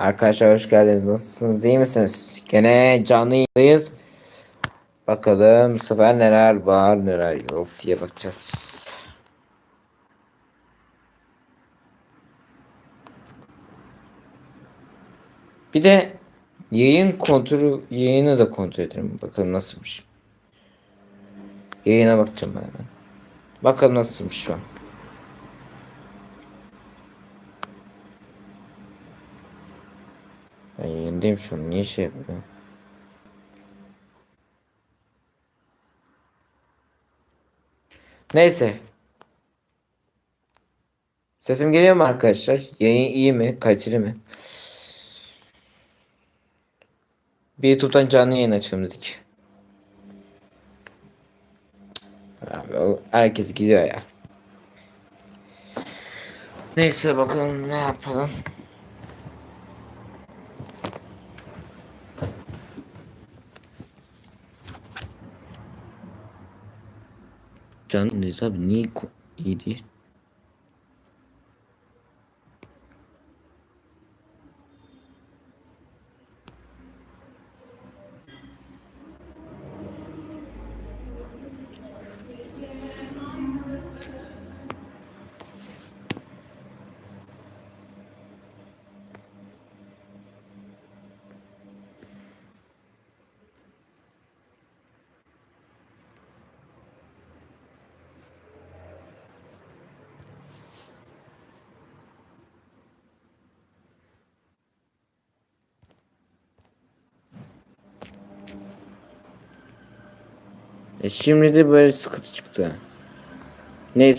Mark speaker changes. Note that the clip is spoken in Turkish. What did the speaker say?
Speaker 1: Arkadaşlar hoş geldiniz. Nasılsınız? İyi misiniz? Gene canlı yayındayız. Bakalım bu sefer neler var neler yok diye bakacağız. Bir de yayın kontrolü yayını da kontrol edelim. Bakalım nasılmış. Yayına bakacağım ben hemen. Bakalım nasılmış şu an. Ben yayındayım şu an. Niye şey. Sesim geliyor mu arkadaşlar? Yayın iyi mi? Kaliteli mi? Bir YouTube'dan canlı yayın açalım dedik. Abi, herkes gidiyor ya. Neyse bakalım ne yapalım. Canlı yayındayız abi niye iyi değil? E şimdi de böyle sıkıntı çıktı. Neyse